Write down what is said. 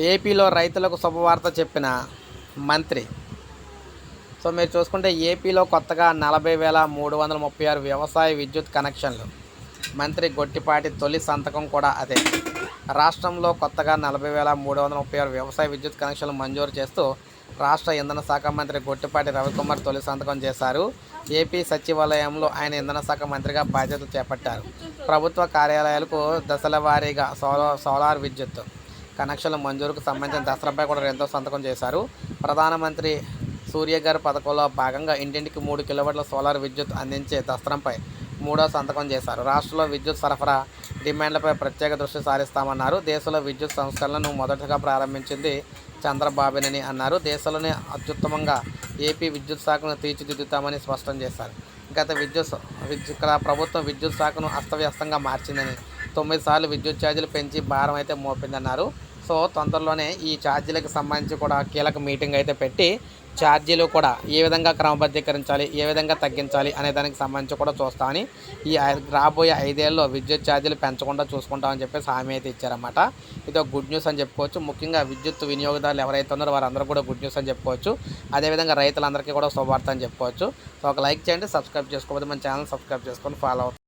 ఏపీలో రైతులకు శుభవార్త చెప్పిన మంత్రి. సో మీరు చూసుకుంటే ఏపీలో కొత్తగా నలభై వేల మూడు వందల ముప్పై ఆరు వ్యవసాయ విద్యుత్ కనెక్షన్లు. మంత్రి గొట్టిపాటి తొలి సంతకం కూడా అదే. రాష్ట్రంలో కొత్తగా నలభై వేల మూడు వందల ముప్పై ఆరు వ్యవసాయ విద్యుత్ కనెక్షన్లు మంజూరు చేస్తూ రాష్ట్ర ఇంధన శాఖ మంత్రి గొట్టిపాటి రవికుమార్ తొలి సంతకం చేశారు. ఏపీ సచివాలయంలో ఆయన ఇంధన శాఖ మంత్రిగా బాధ్యతలు చేపట్టారు. ప్రభుత్వ కార్యాలయాలకు దశల వారీగా సోలార్ సోలార్ విద్యుత్ కనెక్షన్ల మంజూరుకు సంబంధించిన దసరాపై కూడా ఎంతో సంతకం చేశారు. ప్రధానమంత్రి సూర్యగారి పథకంలో భాగంగా ఇంటింటికి మూడు కిలోవాట్ల సోలార్ విద్యుత్ అందించే దస్త్రంపై మూడో సంతకం చేశారు. రాష్ట్రంలో విద్యుత్ సరఫరా డిమాండ్లపై ప్రత్యేక దృష్టి సారిస్తామన్నారు. దేశంలో విద్యుత్ సంస్కరణలను మొదటగా ప్రారంభించింది చంద్రబాబునని అన్నారు. దేశంలోనే అత్యుత్తమంగా ఏపీ విద్యుత్ శాఖను తీర్చిదిద్దుతామని స్పష్టం చేశారు. గత విద్యుత్ ఇక్కడ ప్రభుత్వం విద్యుత్ శాఖను అస్తవ్యస్తంగా మార్చిందని తొమ్మిది సార్లు విద్యుత్ ఛార్జీలు పెంచి భారం అయితే మోపిందన్నారు. సో తొందరలోనే ఈ ఛార్జీలకు సంబంధించి కూడా కీలక మీటింగ్ అయితే పెట్టి ఛార్జీలు కూడా ఏ విధంగా క్రమబద్ధీకరించాలి ఏ విధంగా తగ్గించాలి అనే దానికి సంబంధించి కూడా చూస్తామని ఈ రాబోయే ఐదేళ్ళలో విద్యుత్ ఛార్జీలు పెంచకుండా చూసుకుంటామని చెప్పేసి హామీ అయితే ఇచ్చారన్నమాట. ఇది ఒక గుడ్ న్యూస్ అని చెప్పుకోవచ్చు. ముఖ్యంగా విద్యుత్ వినియోగదారులు ఎవరైతే ఉన్నారో వారందరూ కూడా గుడ్ న్యూస్ అని చెప్పుకోవచ్చు. అదేవిధంగా రైతులందరికీ కూడా శుభార్త అని చెప్పుకోవచ్చు. సో ఒక లైక్ చేయండి సబ్స్క్రైబ్ చేసుకోకపోతే మన ఛానల్ సబ్స్క్రైబ్ చేసుకొని ఫాలో అవుతుంది